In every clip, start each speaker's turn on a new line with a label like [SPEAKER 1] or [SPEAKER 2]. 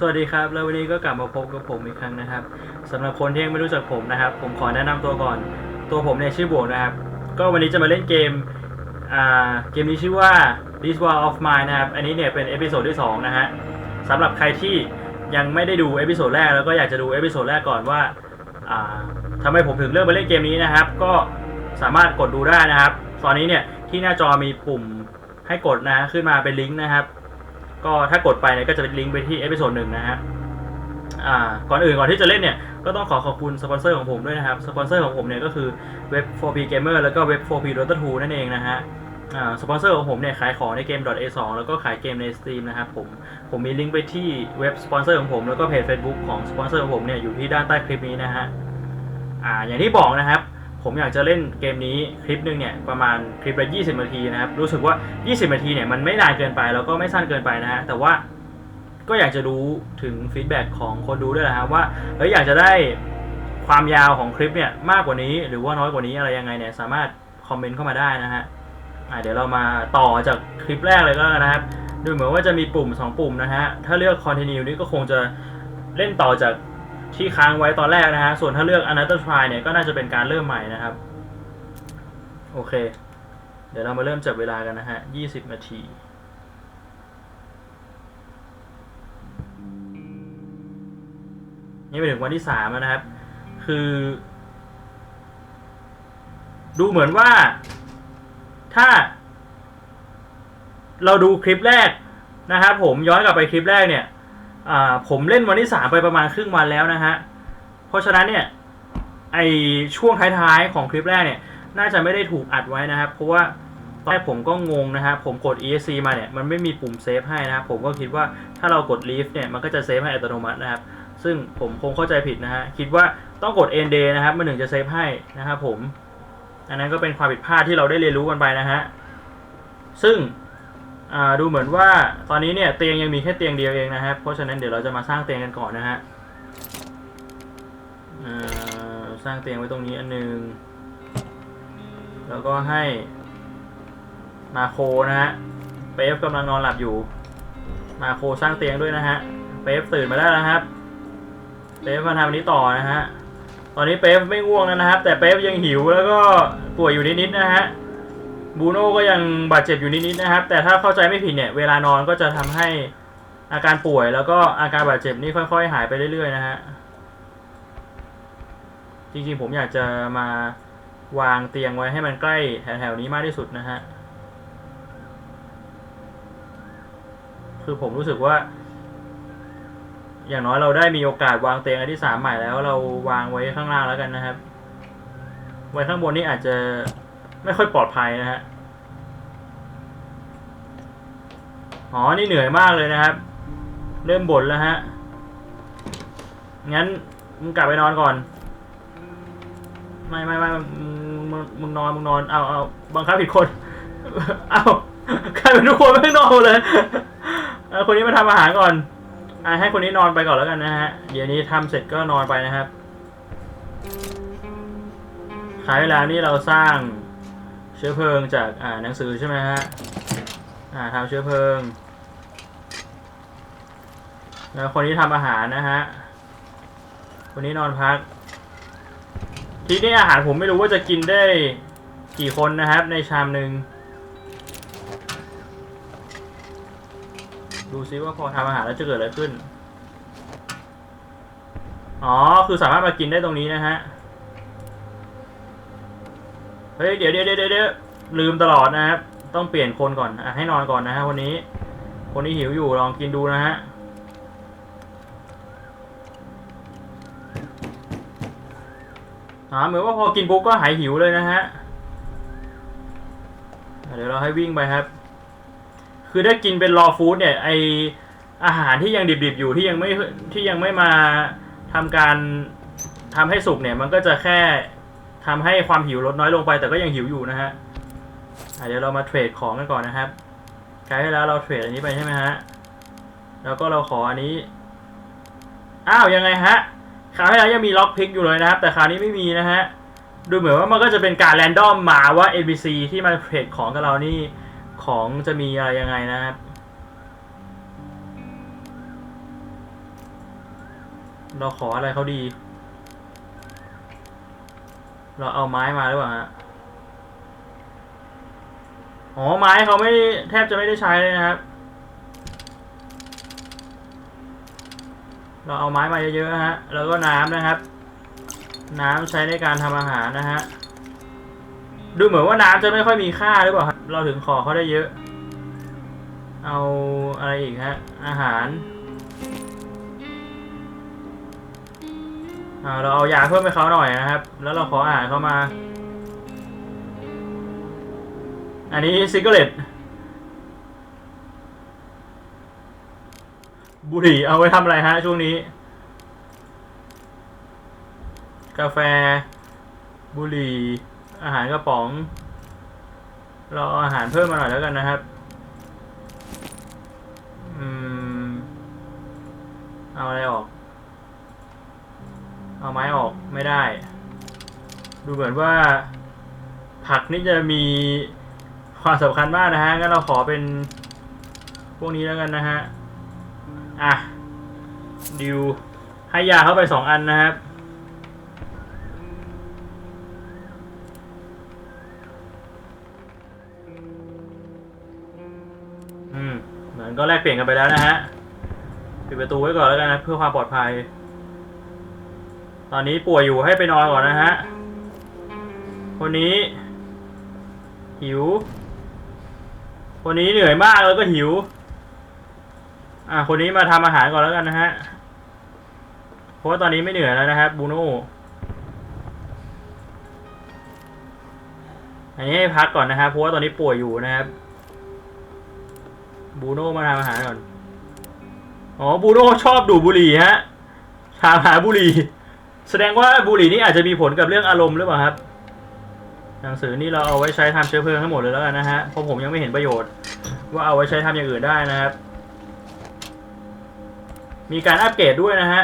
[SPEAKER 1] สวัสดีครับ แล้ววันนี้ก็กลับมาพบกับผมอีกครั้งนะครับสำหรับคนที่ยังไม่รู้จักผมนะครับ ผมขอแนะนำตัวก่อน ตัวผมเนี่ยชื่อบวกนะครับ ก็วันนี้จะมาเล่นเกมอ่าเกมนี้ชื่อว่า This War of Mine นะครับ อันนี้เนี่ยเป็นเอพิโซดที่2นะฮะสำหรับใครที่ยังไม่ได้ดูเอพิโซดแรกแล้วก็อยากจะดูเอพิโซดแรกก่อนว่าอ่าทำไมผมถึงเลือกมาเล่นเกมนี้นะครับ ก็สามารถกดดูได้นะครับ ตอนนี้เนี่ยที่หน้าจอมีปุ่มให้กดนะฮะขึ้นมาเป็นลิงก์นะครับ ก็ถ้ากดไปเนี่ยก็จะเป็นลิงก์ไปที่เอพิโซดหนึ่งนะฮะอ่าก่อนอื่นก่อนที่จะเล่นเนี่ยก็ต้องขอขอบคุณสปอนเซอร์ของผมด้วยนะครับสปอนเซอร์ของผมเนี่ยก็คือเว็บ 4P Gamer แล้วก็เว็บ 4P Dota 2นั่นเองนะฮะอ่าสปอนเซอร์ของผมเนี่ยขายของในเกม .a2 แล้วก็ขายเกมใน Steam นะครับผมผมมีลิงก์ไปที่เว็บสปอนเซอร์ของผมแล้วก็เพจ Facebook ของสปอนเซอร์ของผมเนี่ยอยู่ที่ด้านใต้คลิปนี้นะฮะอ่าอย่างที่บอกนะครับ ผมอยากจะเล่นเกมนี้คลิปหนึ่งเนี่ยประมาณคลิปละ20นาทีนะครับรู้สึกว่า 20นาทีเนี่ยมันไม่นานเกินไปแล้วก็ไม่สั้นเกินไปนะฮะแต่ว่าก็อยากจะรู้ถึงฟีดแบ็กของคนดูด้วยนะครับว่าเฮ้ยอยากจะได้ความยาวของคลิปเนี่ยมากกว่านี้หรือว่าน้อยกว่านี้อะไรยังไงเนี่ยสามารถคอมเมนต์เข้ามาได้นะฮะเดี๋ยวเรามาต่อจากคลิปแรกเลยก็แล้วกันนะครับ ดูเหมือนว่าจะมีปุ่ม 2 ปุ่มนะฮะ ถ้าเลือก continue นี่ก็คงจะเล่นต่อจาก ที่ค้างไว้ตอนแรกนะฮะ ส่วนถ้าเลือก another try เนี่ยก็น่าจะเป็นการเริ่มใหม่นะครับ โอเค เดี๋ยวเรามาเริ่มจับเวลากันนะฮะ 20 นาทีนี่ไปถึงวันที่สามแล้วนะครับ คือ ดูเหมือนว่า ถ้า เราดูคลิปแรกนะครับผมย้อนกลับไปคลิปแรกเนี่ย อ่าผมเล่นวันที่สามไปประมาณครึ่งวันแล้วนะฮะ เพราะฉะนั้นเนี่ยไอช่วงท้ายๆของคลิปแรกเนี่ย น่าจะไม่ได้ถูกอัดไว้นะครับ เพราะว่าตอนแรกผมก็งงนะครับ ผมกด ESC มาเนี่ย มันไม่มีปุ่มเซฟให้นะครับ ผมก็คิดว่าถ้าเรากด leave เนี่ย มันก็จะเซฟให้อัตโนมัตินะครับ ซึ่งผมคงเข้าใจผิดนะฮะ คิดว่าต้องกด end day นะครับ มันถึงจะเซฟให้นะครับผม อันนั้นก็เป็นความผิดพลาดที่เราได้เรียนรู้กันไปนะฮะ ซึ่ง ดูเหมือนว่าตอนนี้เนี่ยเตียงยังมีแค่เตียงเดียวเองนะครับ เพราะฉะนั้นเดี๋ยวเราจะมาสร้างเตียงกันก่อนนะฮะสร้างเตียงไว้ตรงนี้อันหนึง แล้วก็ให้มาโคนะฮะเปฟกำลังนอนหลับอยู่ มาโคสร้างเตียงด้วยนะฮะเปฟตื่นมาได้แล้วครับเปฟมาทำอันนี้ต่อนะฮะตอนนี้เปฟไม่ง่วงแล้วนะครับ แต่เปฟยังหิวแล้วก็ป่วยอยู่นิดๆนะฮะ บูโน่ก็ยังบาดเจ็บอยู่นิดๆนะครับ แต่ถ้าเข้าใจไม่ผิดเนี่ย เวลานอนก็จะทำให้อาการป่วย แล้วก็อาการบาดเจ็บนี่ค่อย ๆ หายไปเรื่อยๆนะฮะ จริงๆผมอยากจะมาวางเตียงไว้ให้มันใกล้แถวๆนี้มากที่สุดนะฮะ คือผมรู้สึกว่า อย่างน้อยเราได้มีโอกาสวางเตียงอันที่สามใหม่แล้วเราวางไว้ข้างล่างแล้วกันนะครับ ไว้ข้างบนนี่อาจจะ ไม่ค่อยปลอดภัยนะฮะ อ๋อ นี่เหนื่อยมากเลยนะครับ เริ่มบ่นแล้วฮะ งั้นมึงกลับไปนอนก่อน ไม่ไม่ไม่มึงมึงมึงนอนมึงนอน เอาเอาบังคับผิดคน เอากลายเป็นทุกคนไม่นอนเลยเอาคนนี้มาทำอาหารก่อนอให้คนนี้นอนไปก่อนแล้วกันนะฮะ เดี๋ยวนี้ทำเสร็จก็นอนไปนะครับขายเวลานี่เราสร้าง เชื้อเพลิงจากอ่าหนังสือใช่ไหมฮะอ่าทำเชื้อเพลิงแล้วคนนี้ทำอาหารนะฮะคนนี้นอนพัก ทีนี้อาหารผมไม่รู้ว่าจะกินได้กี่คนนะครับ ในชามหนึ่งดูซิว่าพอทำอาหารแล้วจะเกิดอะไรขึ้น อ๋อ คือสามารถมากินได้ตรงนี้นะฮะ เฮ้ยเดี๋ยวเดี๋ยวเดี๋ยวเดี๋ยวลืมตลอดนะครับ ต้องเปลี่ยนคนก่อนอะให้นอนก่อนนะฮะวันนี้ คนนี้หิวอยู่ลองกินดูนะฮะอ่าเหมือนว่าพอกินปุ๊บก็หายหิวเลยนะฮะเดี๋ยวเราให้วิ่งไปครับ คือถ้ากินเป็นรอฟู้ดเนี่ยไออาหารที่ยังดิบๆอยู่ที่ยังไม่ที่ยังไม่มาทำการทำให้สุกเนี่ยมันก็จะแค่ ทำให้ความหิวลดน้อยลงไป แต่ก็ยังหิวอยู่นะฮะเดี๋ยวเรามาเทรดของกันก่อนนะครับไกด์ให้แล้วเราเทรดอันนี้ไปใช่ไหมฮะ แล้วก็เราขออันนี้ อ้าวยังไงฮะ คราวที่แล้วยังมีล็อกพิกอยู่เลยนะครับ แต่คราวนี้ไม่มีนะฮะ ดูเหมือนว่ามันก็จะเป็นการแรนดอมมาว่า ABC ที่มาเทรดของกับเรานี่ ของจะมีอะไรยังไงนะครับ เราขออะไรเขาดี เราเอาไม้มาหรือเปล่าฮะอ๋อไม้เขาไม่แทบจะไม่ได้ใช้เลยนะครับ เราเอาไม้มาเยอะๆฮะ แล้วก็น้ำนะครับ น้ำใช้ในการทำอาหารนะฮะ ดูเหมือนว่าน้ำจะไม่ค่อยมีค่าหรือเปล่าครับ เราถึงขอเขาได้เยอะ เอาอะไรอีกฮะ อาหาร อ่าเราเอายาเพิ่มให้เขาหน่อยนะครับ แล้วเราขออาหารเข้ามา อันนี้ซิกเกอร์เลตบุหรี่เอาไว้ทำอะไรฮะช่วงนี้ กาแฟ บุหรี่ อาหารกระป๋อง เราเอาอาหารเพิ่มมาหน่อยแล้วกันนะครับ อืม เอาอะไรออก เอาไม้ออกไม่ได้ ดูเหมือนว่า ผักนี่จะมีความสำคัญมากนะฮะงั้นเราขอเป็นพวกนี้แล้วกันนะฮะ อะ ดิว ให้ยาเข้าไปสองอันนะครับ อืม เหมือนก็แลกเปลี่ยนกันไปแล้วนะฮะ ปิดประตูไว้ก่อนแล้วกันนะ เพื่อความปลอดภัย ตอนนี้ป่วยอยู่ให้ไปนอนก่อนนะฮะ คนนี้ หิว คนนี้เหนื่อยมากแล้วก็หิว อะคนนี้มาทำอาหารก่อนแล้วกันนะฮะ เพราะว่าตอนนี้ไม่เหนื่อยแล้วนะครับบูโน่อันนี้ให้พักก่อนนะครับเพราะว่าตอนนี้ป่วยอยู่นะครับบูโน่มาทำอาหารก่อน อ๋อบูโน่ชอบดูบุหรี่ฮะถามหาบุหรี่ แสดงว่าบุหรี่นี่อาจจะมีผลกับเรื่องอารมณ์หรือเปล่าครับ หนังสือนี่เราเอาไว้ใช้ทำเชื้อเพลิงทั้งหมดเลยแล้วกันนะฮะ เพราะผมยังไม่เห็นประโยชน์ ว่าเอาไว้ใช้ทำอย่างอื่นได้นะครับ มีการอัปเกรดด้วยนะฮะ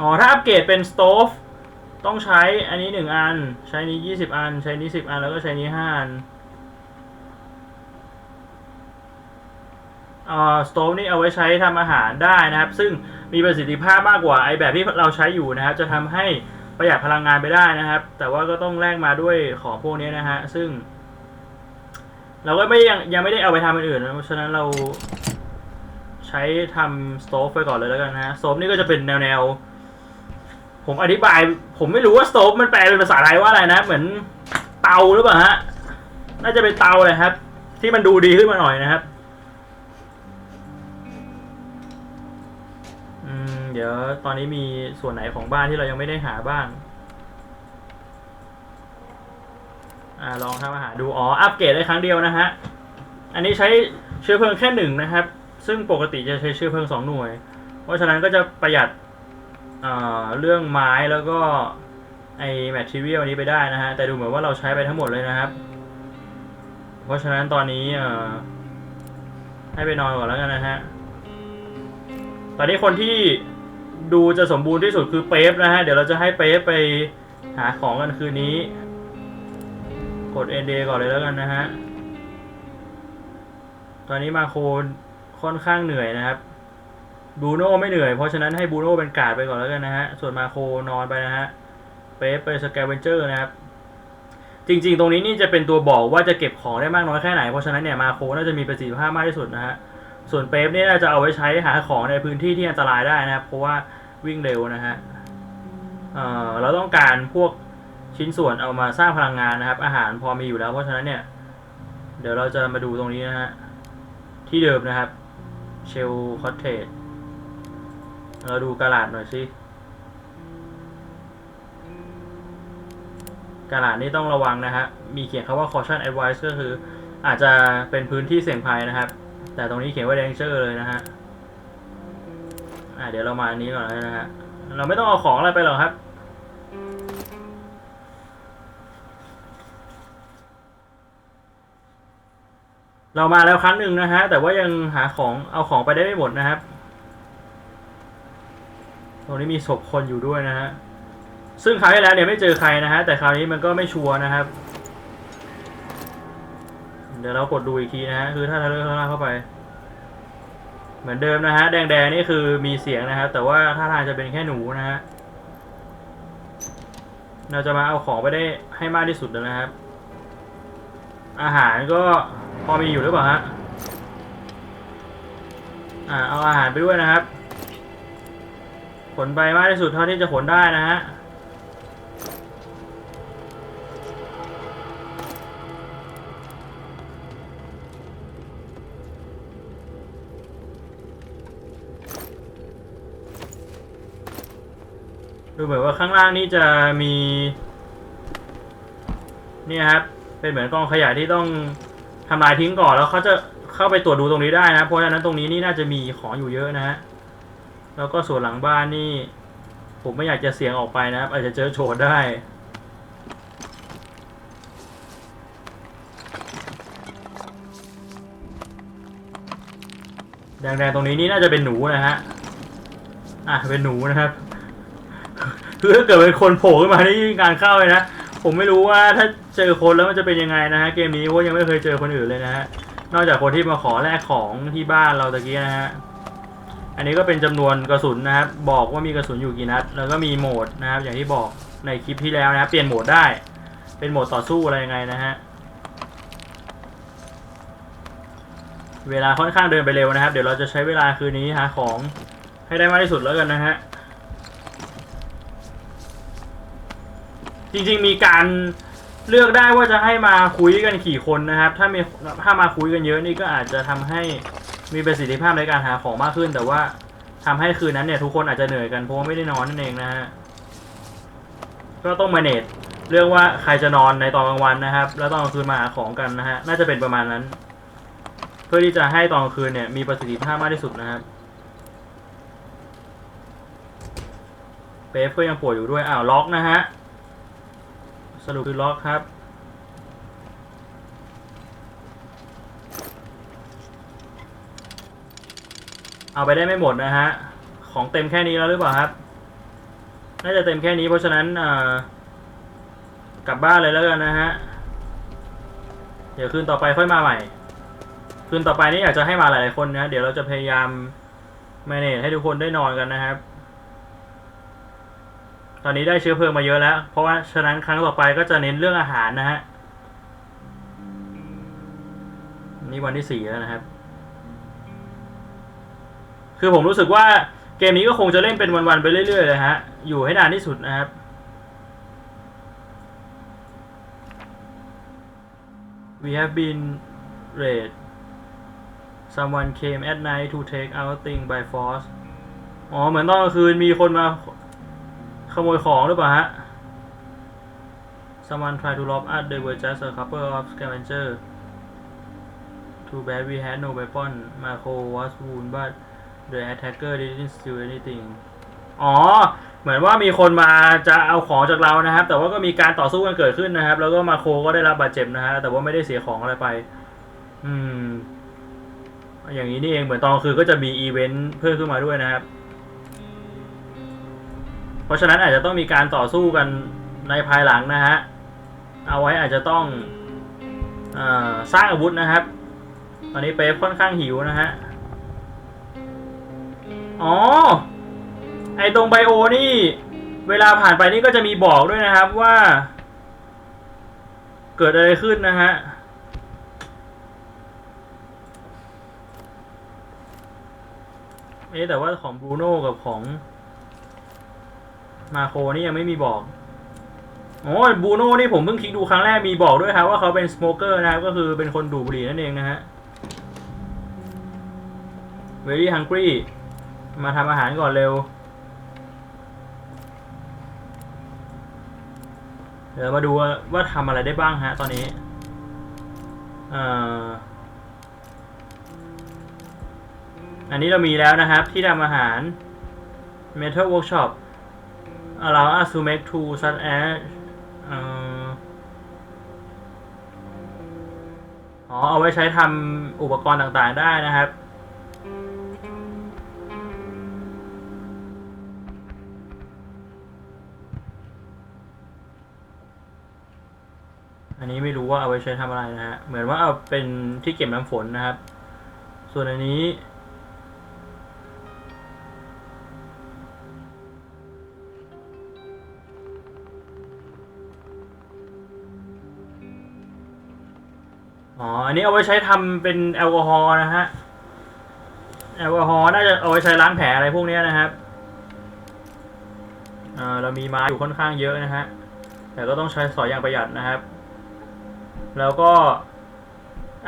[SPEAKER 1] อ๋อถ้าอัปเกรดเป็นสโตฟต้องใช้อันนี้หนึ่งอัน ใช้นี้ยี่สิบอัน ใช้นี้สิบอันแล้วก็ใช้นี้ห้าอันอ่า สโตฟนี่เอาไว้ใช้ทำอาหารได้นะครับ ซึ่งมีประสิทธิภาพมากกว่าไอแบบที่เราใช้อยู่นะครับ จะทำให้ประหยัดพลังงานไปได้นะครับ แต่ว่าก็ต้องแลกมาด้วยของพวกนี้นะฮะ ซึ่ง เราก็ไม่ยังยังไม่ได้เอาไปทำอื่นนะเพราะฉะนั้นเราใช้ทำสโตฟไปก่อนเลยแล้วกันนะฮะสโตฟนี่ก็จะเป็นแนวแนวๆผมอธิบาย ผมไม่รู้ว่าสโตฟมันแปลเป็นภาษาไทยว่าอะไรนะ เหมือนเตาหรือเปล่าฮะ น่าจะเป็นเตาเลยครับ ที่มันดูดีขึ้นมาหน่อยนะครับ เดี๋ยวตอนนี้มีส่วนไหนของบ้านที่เรายังไม่ได้หาบ้างอ่าลองทำอาหารดูอ๋ออัปเกรดได้ครั้งเดียวนะฮะอันนี้ใช้เชื้อเพลิงแค่หนึ่งนะครับ ซึ่งปกติจะใช้เชื้อเพลิงสองหน่วย เพราะฉะนั้นก็จะประหยัดเอ่อเรื่องไม้แล้วก็ไอแมทเทียลนี้ไปได้นะฮะแต่ดูเหมือนว่าเราใช้ไปทั้งหมดเลยนะครับ เพราะฉะนั้นตอนนี้เอ่อให้ไปนอนก่อนแล้วกันนะฮะตอนนี้คนที่ ดูจะสมบูรณ์ที่สุดคือเป๊ปนะฮะ เดี๋ยวเราจะให้เป๊ปไปหาของกันคืนนี้ กดเอนเดก่อนเลยแล้วกันนะฮะ ตอนนี้มาโคค่อนข้างเหนื่อยนะครับบูโน่ไม่เหนื่อย เพราะฉะนั้นให้บูโน่เป็นกาดไปก่อนแล้วกันนะฮะ ส่วนมาโคนอนไปนะฮะ เป๊ปไปสแกเวนเจอร์นะครับ จริงๆ ตรงนี้นี่จะเป็นตัวบอกว่าจะเก็บของได้มากน้อยแค่ไหน เพราะฉะนั้นเนี่ยมาโคน่าจะมีประสิทธิภาพมากที่สุดนะฮะ ส่วนเป๊ปเนี่ยจะเอาไว้ใช้หาของในพื้นที่ที่อันตรายได้นะครับเพราะว่าวิ่งเร็วนะฮะเอ่อเราต้องการพวกชิ้นส่วนเอามาสร้างพลังงานนะครับ อาหารพอมีอยู่แล้ว เพราะฉะนั้นเนี่ย เดี๋ยวเราจะมาดูตรงนี้นะฮะที่เดิมนะครับเชลคอตเทจเราดูกระดาษหน่อยสิกระดาษนี้ต้องระวังนะฮะมีเขียนคำว่า caution advice ก็คืออาจจะเป็นพื้นที่เสี่ยงภัยนะครับ แต่ตรงนี้เขียนว่า danger เลยนะฮะอ่าเดี๋ยวเรามาอันนี้ก่อนนะฮะ เราไม่ต้องเอาของอะไรไปหรอกครับ เรามาแล้วครั้งหนึ่งนะฮะ แต่ว่ายังหาของเอาของไปได้ไม่หมดนะครับ ตรงนี้มีศพคนอยู่ด้วยนะฮะ ซึ่งคราวที่แล้วเนี่ยไม่เจอใครนะฮะ แต่คราวนี้มันก็ไม่ชัวร์นะครับ ดี๋ยวเรากดดูอีกทีนะฮะคือถ้าเราเลื่อนข้างล่างเข้าไป เหมือนเดิมนะฮะแดงๆนี่คือมีเสียงนะครับแต่ว่าท่าทางจะเป็นแค่หนูนะฮะเราจะมาเอาของไปได้ให้มากที่สุดนะครับ อาหารก็พอมีอยู่หรือเปล่าฮะอ่าเอาอาหารไปด้วยนะครับ ขนไปมากที่สุดเท่าที่จะขนได้นะฮะ ดูเหมือนว่าข้างล่างนี่จะมีเนี่ยครับ เป็นเหมือนกองขยะที่ต้องทำลายทิ้งก่อนแล้วเขาจะเข้าไปตรวจดูตรงนี้ได้นะ เพราะฉะนั้นตรงนี้นี่น่าจะมีของอยู่เยอะนะฮะแล้วก็ส่วนหลังบ้านนี่ ผมไม่อยากจะเสียงออกไปนะครับ อาจจะเจอโฉดได้แดงๆตรงนี้นี่น่าจะเป็นหนูนะฮะ อะเป็นหนูนะครับ คือถ้าเกิดเป็นคนโผล่ขึ้นมานี่งการเข้าเลยนะ ผมไม่รู้ว่าถ้าเจอคนแล้วมันจะเป็นยังไงนะฮะ เกมนี้เพราะยังไม่เคยเจอคนอื่นเลยนะฮะ นอกจากคนที่มาขอแลกของที่บ้านเราตะกี้นะฮะ อันนี้ก็เป็นจำนวนกระสุนนะครับ บอกว่ามีกระสุนอยู่กี่นัด แล้วก็มีโหมดนะครับ อย่างที่บอกในคลิปที่แล้วนะครับเปลี่ยนโหมดได้ เป็นโหมดต่อสู้อะไรยังไงนะฮะเวลาค่อนข้างเดินไปเร็วนะครับ เดี๋ยวเราจะใช้เวลาคืนนี้หาของให้ได้มากที่สุดแล้วกันนะฮะ จริงๆมีการเลือกได้ว่าจะให้มาคุยกันกี่คนนะครับ ถ้ามีถ้ามาคุยกันเยอะนี่ก็อาจจะทำให้มีประสิทธิภาพในการหาของมากขึ้น แต่ว่าทำให้คืนนั้นเนี่ยทุกคนอาจจะเหนื่อยกันเพราะว่าไม่ได้นอนนั่นเองนะฮะก็ต้องมาเนตเรื่องว่าใครจะนอนในตอนกลางวันนะครับ แล้วตอนกลางคืนมาหาของกันนะฮะน่าจะเป็นประมาณนั้น เพื่อที่จะให้ตอนกลางคืนเนี่ยมีประสิทธิภาพมากที่สุดนะครับเปฟก็ยังป่วยอยู่ด้วยอ้าวล็อกนะฮะ สรุปคือล็อกครับ เอาไปได้ไม่หมดนะฮะ ของเต็มแค่นี้แล้วหรือเปล่าครับ น่าจะเต็มแค่นี้เพราะฉะนั้นอ่ากลับบ้านเลยแล้วกันนะฮะ เดี๋ยวคืนต่อไปค่อยมาใหม่ คืนต่อไปนี่อยากจะให้มาหลายๆคนนะ เดี๋ยวเราจะพยายาม manage ให้ทุกคนได้นอนกันนะครับ ตอนนี้ได้เชื้อเพลิงมาเยอะแล้ว เพราะว่าฉะนั้นครั้งต่อไปก็จะเน้นเรื่องอาหารนะฮะ นี่วันที่สี่แล้วนะครับ คือผมรู้สึกว่าเกมนี้ก็คงจะเล่นเป็นวันๆไปเรื่อยๆเลยฮะ อยู่ให้นานที่สุดนะครับ We have been raid someone came at night to take our thing by force อ๋อ เหมือนตอนกลางคืนมีคนมา ขโมยของหรือเปล่าฮะ Someone tried to rob us they were just a couple of scavengers Too bad we had no weapon Marco was wounded but the attacker didn't steal anything อ๋อ เหมือนว่ามีคนมาจะเอาของจากเรานะครับ แต่ว่าก็มีการต่อสู้กันเกิดขึ้นนะครับ แล้วก็มาโคก็ได้รับบาดเจ็บนะฮะ แต่ว่าไม่ได้เสียของอะไรไป อืม อย่างนี้นี่เอง เหมือนตอนคืนก็จะมีอีเวนต์เพิ่มขึ้นมาด้วยนะครับ เพราะฉะนั้นอาจจะต้องมีการต่อสู้กันในภายหลังนะฮะ เอาไว้อาจจะต้องอสร้างอาวุธนะครับ ตอนนี้เป๊ปค่อนข้างหิวนะฮะ อ๋อ ไอตรงไบโอนี่ เวลาผ่านไปนี่ก็จะมีบอกด้วยนะครับว่า เกิดอะไรขึ้นนะฮะเอ๊แต่ว่าของบรูโน่กับของ มาโคนี่ยังไม่มีบอกโอ้บูโน่นี่ผมเพิ่งคลิกดูครั้งแรกมีบอกด้วยครับว่าเขาเป็นสโมเกอร์นะครับ ก็คือเป็นคนดูบุหรี่นั่นเองนะฮะ very hungry มาทำอาหารก่อนเร็วเดี๋ยวมาดูว่าทำอะไรได้บ้างฮะตอนนี้อ่ออันนี้เรามีแล้วนะครับที่ทำอาหาร Metal Workshop allow us to make tools such as อ๋อ เอาไว้ใช้ทำอุปกรณ์ต่างๆได้นะครับ อันนี้ไม่รู้ว่าเอาไว้ใช้ทำอะไรนะฮะ เหมือนว่าเอาเป็นที่เก็บน้ำฝนนะครับ ส่วนอันนี้ อ๋อ อันนี้เอาไว้ใช้ทำเป็นแอลกอฮอล์นะฮะ แอลกอฮอล์น่าจะเอาไว้ใช้ล้างแผลอะไรพวกเนี้ยนะครับเอ่อเรามีไม้อยู่ค่อนข้างเยอะนะฮะ แต่ก็ต้องใช้สอยอย่างประหยัดนะครับ แล้วก็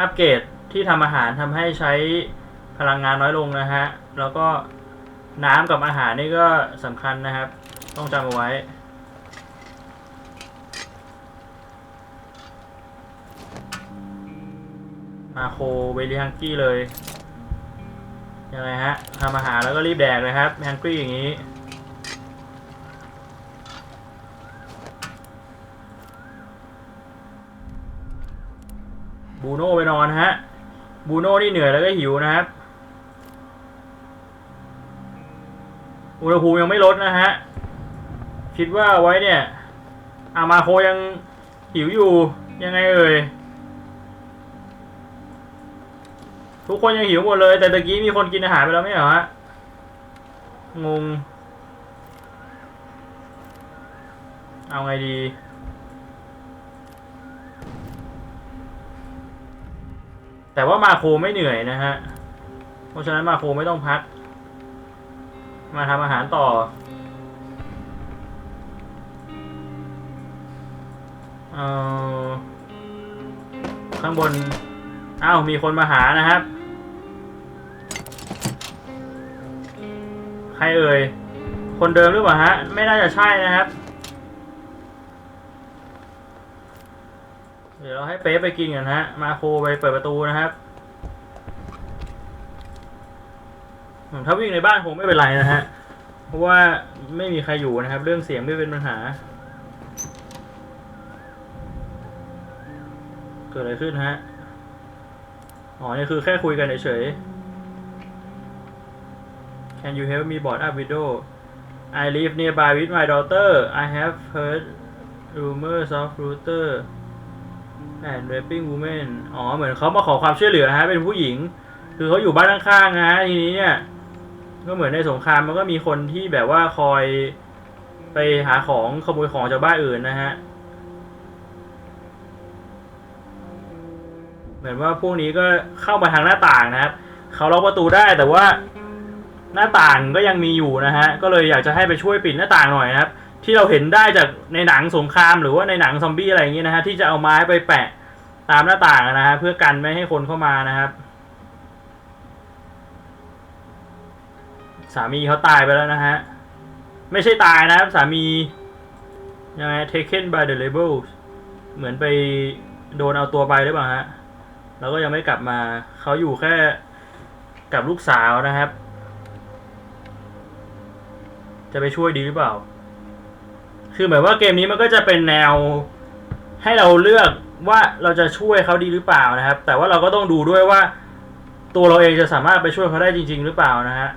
[SPEAKER 1] อัปเกรดที่ทำอาหารทำให้ใช้พลังงานน้อยลงนะฮะ แล้วก็น้ำกับอาหารนี่ก็สำคัญนะครับ ต้องจำเอาไว้ มาโคเวลีฮังกี้เลยยังไงฮะทำอาหารแล้วก็รีบแดกเลยครับแฮงกี้อย่างนี้บูโน่ไปนอนฮะบูโน่นี่เหนื่อยแล้วก็หิวนะครับ อุณหภูมิยังไม่ลดนะฮะ คิดว่าไว้เนี่ยอามาโคยังหิวอยู่ยังไงเอ่ย ทุกคนยังหิวหมดเลย แต่ตะกี้มีคนกินอาหารไปแล้วไม่เหรอฮะงง เอาไงดี แต่ว่ามาโคไม่เหนื่อยนะฮะ เพราะฉะนั้นมาโคไม่ต้องพัก มาทำอาหารต่อเออข้างบน อ้าว มีคนมาหานะครับ ใครเอ่ย คนเดิมหรือเปล่าฮะ ไม่น่าจะใช่นะครับ เดี๋ยวเราให้เป๊ไปกินกันฮะ มาโคไปเปิดประตูนะครับถ้าวิ่งในบ้านคงไม่เป็นไรนะฮะ เพราะว่าไม่มีใครอยู่นะครับ เรื่องเสียงไม่เป็นปัญหา เกิดอะไรขึ้นฮะ อ๋อ นี่คือแค่คุยกันเฉยๆ Can you help me board up window I live nearby with my daughter I have heard rumors of router and raping women อ๋อ เหมือนเขามาขอความช่วยเหลือฮะ เป็นผู้หญิง คือเขาอยู่บ้านข้างๆนะทีนี้เนี่ย ก็เหมือนในสงครามมันก็มีคนที่แบบว่าคอยไปหาของขโมยของจากบ้านอื่นนะฮะ เหมือนว่าพวกนี้ก็เข้ามาทางหน้าต่างนะครับ เขาล็อกประตูได้แต่ว่า หน้าต่างก็ยังมีอยู่นะฮะ ก็เลยอยากจะให้ไปช่วยปิดหน้าต่างหน่อยนะครับ ที่เราเห็นได้จากในหนังสงครามหรือว่าในหนังซอมบี้อะไรอย่างเงี้ยนะฮะที่จะเอาไม้ไปแปะตามหน้าต่างนะฮะเพื่อกันไม่ให้คนเข้ามานะครับ สามีเขาตายไปแล้วนะฮะ ไม่ใช่ตายนะครับสามียังไง taken by the rebels เหมือนไปโดนเอาตัวไปหรือเปล่าฮะ แล้วก็ยังไม่กลับมา เขาอยู่แค่กับลูกสาวนะครับ จะไปช่วยดีหรือเปล่า คือเหมือนว่าเกมนี้มันก็จะเป็นแนวให้เราเลือกว่าเราจะช่วยเขาดีหรือเปล่านะครับ แต่ว่าเราก็ต้องดูด้วยว่า ตัวเราเองจะสามารถไปช่วยเขาได้จริง ๆ หรือเปล่านะฮะ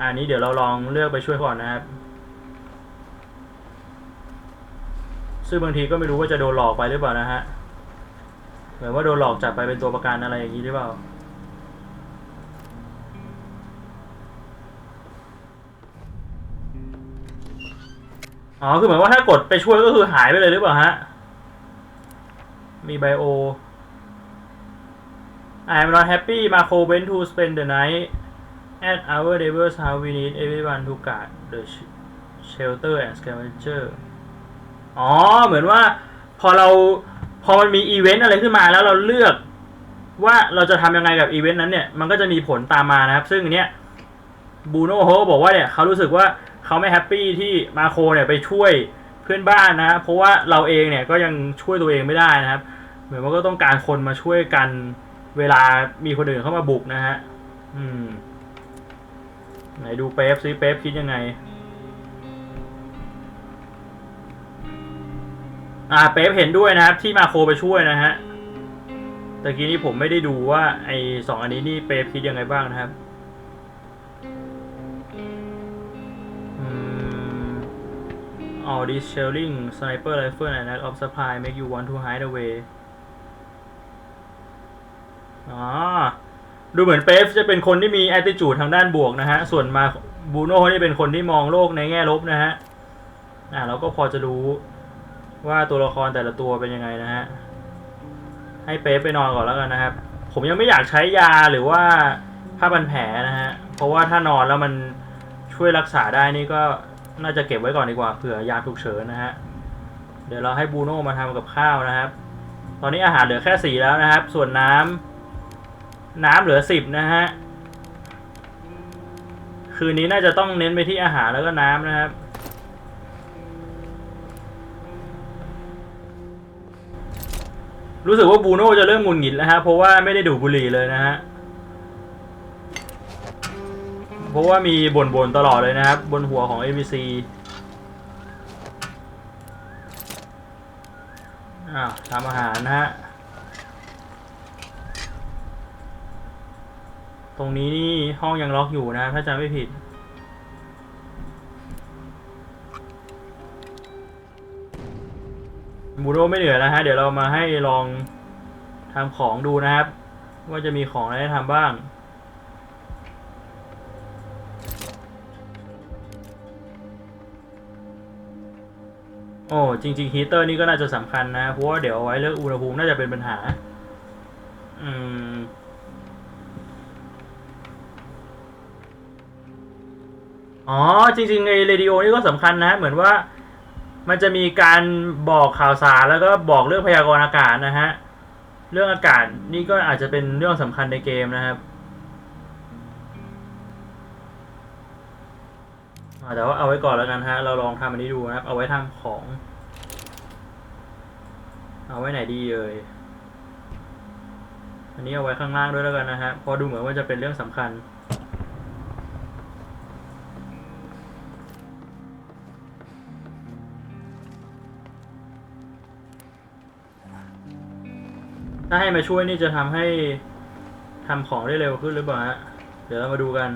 [SPEAKER 1] อันนี้เดี๋ยวเราลองเลือกไปช่วยก่อนนะครับ ซึ่งบางทีก็ไม่รู้ว่าจะโดนหลอกไปหรือเปล่านะฮะเหมือนว่าโดนหลอกจับไปเป็นตัวประกันอะไรอย่างนี้หรือเปล่า อ๋อ คือเหมือนว่าถ้ากดไปช่วยก็คือหายไปเลยหรือเปล่าฮะ มีไบโอ I am not happy Marco went to spend the night at our neighbor's house we need everyone to guard the shelter and scavenger อ๋อ เหมือนว่าพอเราพอมันมีอีเวนต์อะไรขึ้นมาแล้วเราเลือกว่าเราจะทำยังไงกับอีเวนต์นั้นเนี่ย มันก็จะมีผลตามมานะครับ ซึ่งอันเนี้ยบูโน่เขาบอกว่าเนี่ยเขารู้สึกว่า เขาไม่แฮปปี้ที่มาโคเนี่ยไปช่วยเพื่อนบ้านนะเพราะว่าเราเองเนี่ยก็ยังช่วยตัวเองไม่ได้นะครับ เหมือนว่าก็ต้องการคนมาช่วยกันเวลามีคนอื่นเข้ามาบุกนะฮะอืมไหนดูเป๊ปซิเป๊ปคิดยังไง อ่าเป๊ปเห็นด้วยนะครับ ที่มาโคไปช่วยนะฮะตะกี้นี้ผมไม่ได้ดูว่าไอสองอันนี้นี่เป๊ปคิดยังไงบ้างนะครับ all this shelling sniper rifle and lack of supply make you want to hide away อ๋อ ดูเหมือนเป๊ปจะเป็นคนที่มี attitude ทางด้านบวกนะฮะ ส่วนมาบูโน่นี่เป็นคนที่มองโลกในแง่ลบนะฮะ อ่าเราก็พอจะรู้ว่าตัวละครแต่ละตัวเป็นยังไงนะฮะ ให้เป๊ไปนอนก่อนแล้วกันนะครับ ผมยังไม่อยากใช้ยาหรือว่าผ้าพันแผลนะฮะ เพราะว่าถ้านอนแล้วมันช่วยรักษาได้นี่ก็ น่าจะเก็บไว้ก่อนดีกว่าเผื่อยามฉุกเฉินนะฮะเดี๋ยวเราให้บูโน่มาทำกับข้าวนะครับ ตอนนี้อาหารเหลือแค่สี่แล้วนะครับ ส่วนน้ำน้ำเหลือสิบนะฮะคืนนี้น่าจะต้องเน้นไปที่อาหารแล้วก็น้ำนะครับ รู้สึกว่าบูโน่จะเริ่มงุนหงิดแล้วฮะเพราะว่าไม่ได้ดูบุหรี่เลยนะฮะ เพราะว่ามีบ่นๆตลอดเลยนะครับ บนหัวของ ABC อ้าวทำอาหารนะฮะ ตรงนี้นี่ห้องยังล็อกอยู่นะ ถ้าจำไม่ผิด บูโน่ไม่เหนื่อยแล้วฮะ เดี๋ยวเรามาให้ลองทำของดูนะครับ ว่าจะมีของอะไรให้ทำบ้าง โอ้จริงๆฮีเตอร์นี่ก็น่าจะสำคัญนะเพราะว่าเดี๋ยวเอาไว้เรื่องอุณหภูมิน่าจะเป็นปัญหา อืมอ๋อจริงๆในเรดิโอนี่ก็สำคัญนะ เหมือนว่ามันจะมีการบอกข่าวสารแล้วก็บอกเรื่องพยากรณ์อากาศนะฮะ เรื่องอากาศนี่ก็อาจจะเป็นเรื่องสำคัญในเกมนะครับ แต่ว่าเอาไว้ก่อนแล้วกันฮะ เราลองทำอันนี้ดูนะครับ เอาไว้ทำของ เอาไว้ไหนดีเอ่ย อันนี้เอาไว้ข้างล่างด้วยแล้วกันนะฮะพราะดูเหมือนว่าจะเป็นเรื่องสำคัญ ถ้าให้มาช่วยนี่จะทำให้ทำของได้เร็วขึ้นหรือเปล่าฮะ เดี๋ยวเรามาดูกัน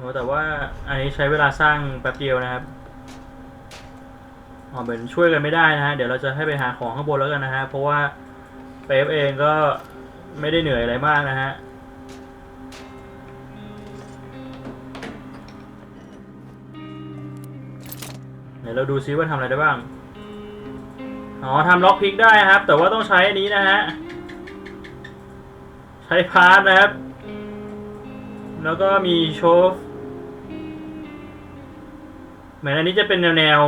[SPEAKER 1] โอ้แต่ว่าอันนี้ใช้เวลาสร้างแป๊บเดียวนะครับอ๋อเป็นช่วยกันไม่ได้นะฮะ เดี๋ยวเราจะให้ไปหาของข้างบนแล้วกันนะฮะ เพราะว่าเป๊ปเองก็ไม่ได้เหนื่อยอะไรมากนะฮะ เดี๋ยวเราดูซิว่าทำอะไรได้บ้าง อ๋อทำล็อกพิกได้ครับ แต่ว่าต้องใช้อันนี้นะฮะ ใช้พาร์ทนะครับ แล้วก็มีโชฟ เหมือนอันนี้จะเป็นแนวแนว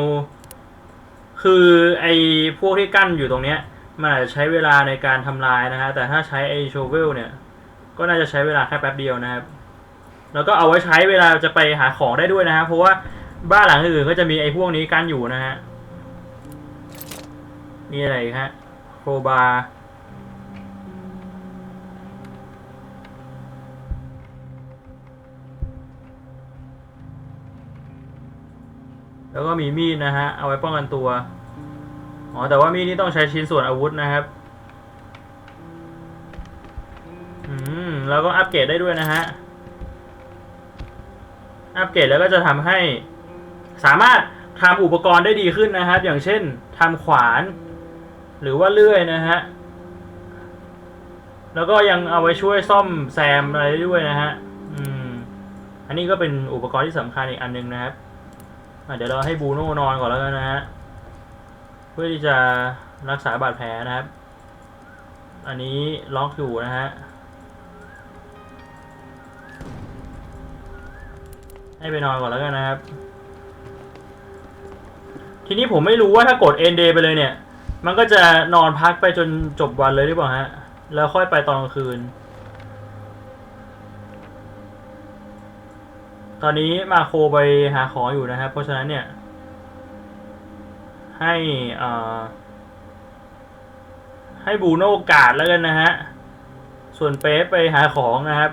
[SPEAKER 1] คือไอ้พวกที่กั้นอยู่ตรงเนี้ย มันอาจจะใช้เวลาในการทำลายนะฮะ แต่ถ้าใช้ไอ้โชเวลเนี่ย ก็น่าจะใช้เวลาแค่แป๊บเดียวนะครับ แล้วก็เอาไว้ใช้เวลาจะไปหาของได้ด้วยนะฮะ เพราะว่าบ้านหลังอื่นก็จะมีไอ้พวกนี้กั้นอยู่นะฮะนี่อะไรฮะ โครบาร์ แล้วก็มีมีดนะฮะ เอาไว้ป้องกันตัว อ๋อ แต่ว่ามีดนี่ต้องใช้ชิ้นส่วนอาวุธนะครับ อืม แล้วก็อัปเกรดได้ด้วยนะฮะ อัปเกรดแล้วก็จะทำให้ สามารถทำอุปกรณ์ได้ดีขึ้นนะครับ อย่างเช่นทำขวาน หรือว่าเลื่อยนะฮะ แล้วก็ยังเอาไว้ช่วยซ่อมแซมอะไรได้ด้วยนะฮะ อืม อันนี้ก็เป็นอุปกรณ์ที่สำคัญอีกอันหนึงนะครับ เดี๋ยวเราให้บูโน่นอนก่อนแล้วกันนะฮะ เพื่อที่จะรักษาบาดแผลนะครับ อันนี้ล็อกอยู่นะฮะ ให้ไปนอนก่อนแล้วกันนะครับ ทีนี้ผมไม่รู้ว่าถ้ากด end day ไปเลยเนี่ย มันก็จะนอนพักไปจนจบวันเลยหรือเปล่าฮะ แล้วค่อยไปตอนกลางคืน ตอนนี้มาโคไปหาของอยู่นะครับ เพราะฉะนั้นเนี่ย ให้อ่าให้บูโน่กาดแล้วกันนะฮะ ส่วนเป๊ปไปหาของนะครับ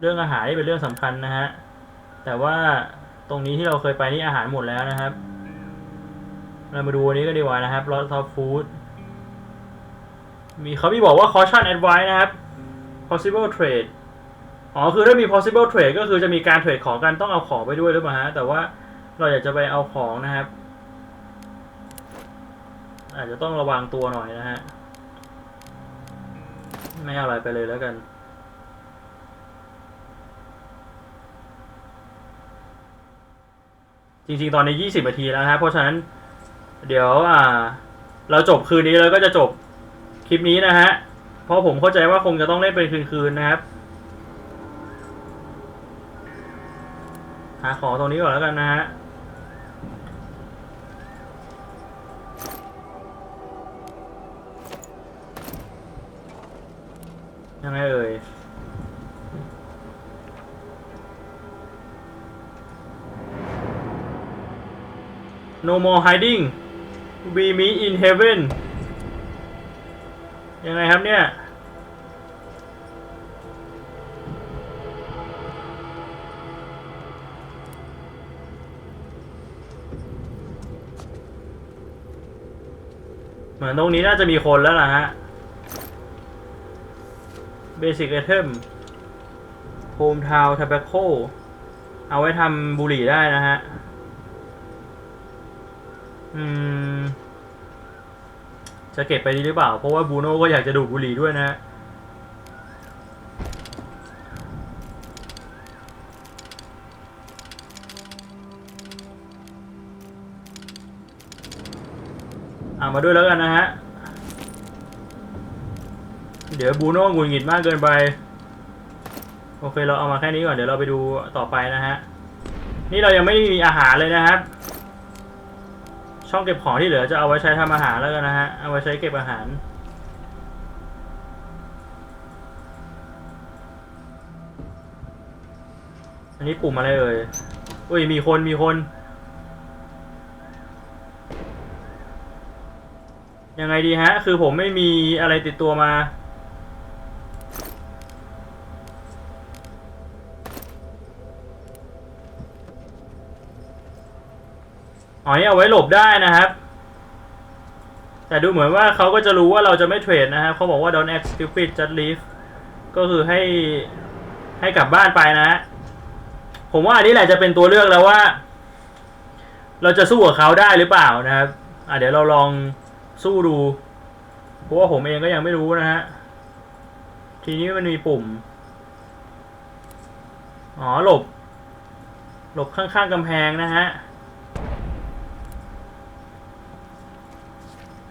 [SPEAKER 1] เรื่องอาหารนี่เป็นเรื่องสำคัญนะฮะ แต่ว่าตรงนี้ที่เราเคยไปนี่อาหารหมดแล้วนะครับ เรามาดูอันนี้ก็ดีกว่านะครับ Lot of Food มีเขามีบอกว่า caution advice นะครับ possible trade อ๋อคือถ้ามี possible trade ก็คือจะมีการเทรดของกันต้องเอาของไปด้วยหรือเปล่าฮะแต่ว่าเราอยากจะไปเอาของนะครับ อาจจะต้องระวังตัวหน่อยนะฮะไม่เอาอะไรไปเลยแล้วกันจริงๆ ตอนนี้ 20 นาทีแล้วนะครับเพราะฉะนั้น เดี๋ยวอ่า เราจบคืนนี้แล้วก็จะจบคลิปนี้นะฮะ เพราะผมเข้าใจว่าคงจะต้องเล่นเป็นคืนๆนะครับ หาของตรงนี้ก่อนแล้วกันนะฮะยังไงเอ่ย No more hiding We meet in heaven ยังไงครับเนี่ย เหมือนตรงนี้น่าจะมีคนแล้วล่ะฮะ Basic Item Hometown Tobacco เอาไว้ทำบุหรี่ได้นะฮะ อืม จะเก็บไปดีหรือเปล่า เพราะว่าบูโน่ก็อยากจะดูบุหรี่ด้วยนะฮะเอามาด้วยแล้วกันนะฮะ เดี๋ยวบูโน่หงุดหงิดมากเกินไป โอเคเราเอามาแค่นี้ก่อน เดี๋ยวเราไปดูต่อไปนะฮะ นี่เรายังไม่มีอาหารเลยนะครับ ช่องเก็บของที่เหลือจะเอาไว้ใช้ทำอาหารแล้วกันนะฮะ เอาไว้ใช้เก็บอาหาร อันนี้ปุ่มอะไรเอ่ยอุ้ยมีคนมีคน ยังไงดีฮะ คือผมไม่มีอะไรติดตัวมา อ๋อนี่เอาไว้หลบได้นะครับ แต่ดูเหมือนว่าเขาก็จะรู้ว่าเราจะไม่เทรดนะครับเขาบอกว่า don't act stupid just leave ก็คือให้ให้กลับบ้านไปนะฮะผมว่าอันนี้แหละจะเป็นตัวเลือกแล้วว่า เราจะสู้กับเขาได้หรือเปล่านะครับอะเดี๋ยวเราลองสู้ดู เพราะว่าผมเองก็ยังไม่รู้นะฮะ ทีนี้มันมีปุ่ม อ๋อหลบ หลบข้างๆกำแพงนะฮะ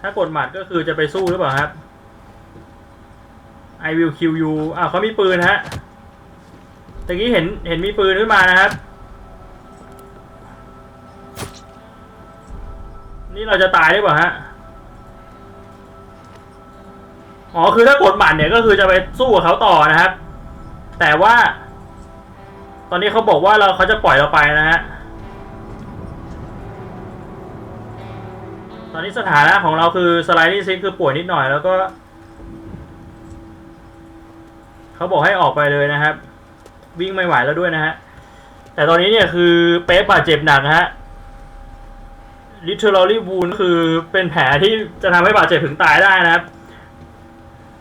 [SPEAKER 1] ถ้ากดหมัดก็คือจะไปสู้หรือเปล่าครับ I will kill you อ่าวเขามีปืนฮะตะกี้เห็นเห็นมีปืนขึ้นมานะครับ นี่เราจะตายหรือเปล่าฮะ อ๋อคือถ้ากดหมัดเนี่ยก็คือจะไปสู้กับเขาต่อนะครับ แต่ว่า ตอนนี้เขาบอกว่าเราเขาจะปล่อยเราไปนะฮะ ตอนนี้สถานะของเราคือสไลด์ซิกคือป่วยนิดหน่อยแล้วก็ เขาบอกให้ออกไปเลยนะครับ วิ่งไม่ไหวแล้วด้วยนะฮะ แต่ตอนนี้เนี่ยคือเป๊ปบาดเจ็บหนักนะฮะ literally wound คือเป็นแผลที่จะทำให้บาดเจ็บถึงตายได้นะครับ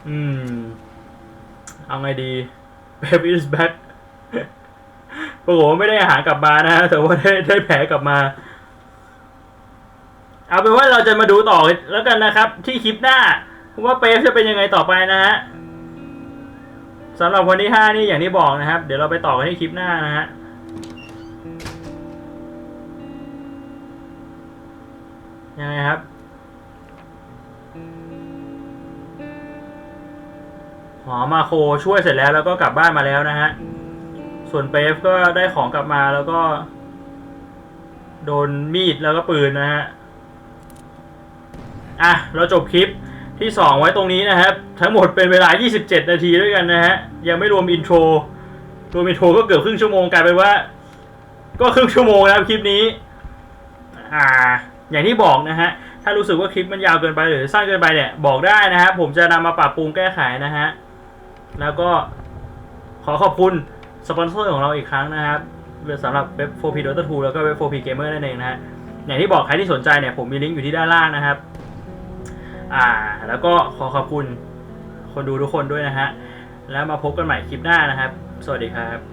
[SPEAKER 1] อืม เอาไงดีเป๊ป is back ปรากฏว่าไม่ได้อาหารกลับมานะฮะแต่ว่าได้ได้แผลกลับมา เอาเป็นว่าเราจะมาดูต่อแล้วกันนะครับ ที่คลิปหน้าว่าเป๊ปจะเป็นยังไงต่อไปนะฮะสำหรับวันที่ห้านี่อย่างที่บอกนะครับ เดี๋ยวเราไปต่อกันที่คลิปหน้านะฮะยังไงครับหอมาโคช่วยเสร็จแล้วแล้วก็กลับบ้านมาแล้วนะฮะ ส่วนเป๊ปก็ได้ของกลับมาแล้วก็ โดนมีดแล้วก็ปืนนะฮะ อะเราจบคลิปที่ 2 ไว้ตรงนี้นะครับ ทั้งหมดเป็นเวลา 27 นาทีด้วยกันนะฮะ ยังไม่รวมอินโทรรวมอินโทรก็เกือบครึ่งชั่วโมงกลายเป็นว่า ก็ครึ่งชั่วโมงแล้วคลิปนี้ อ่า อย่างที่บอกนะฮะ ถ้ารู้สึกว่าคลิปมันยาวเกินไปหรือสั้นเกินไปเนี่ย บอกได้นะครับผมจะนำมาปรับปรุงแก้ไขนะฮะ แล้วก็ขอขอบคุณสปอนเซอร์ของเราอีกครั้งนะครับสำหรับเว็บ 4P Dota 2แล้วก็เว็บ 4P Gamer นั่นเองนะฮะ อย่างที่บอกใครที่สนใจเนี่ยผมมีลิงก์อยู่ที่ด้านล่างนะครับ อ่า แล้วก็ขอขอบคุณคนดูทุกคนด้วยนะฮะ แล้วมาพบกันใหม่คลิปหน้านะครับ สวัสดีครับ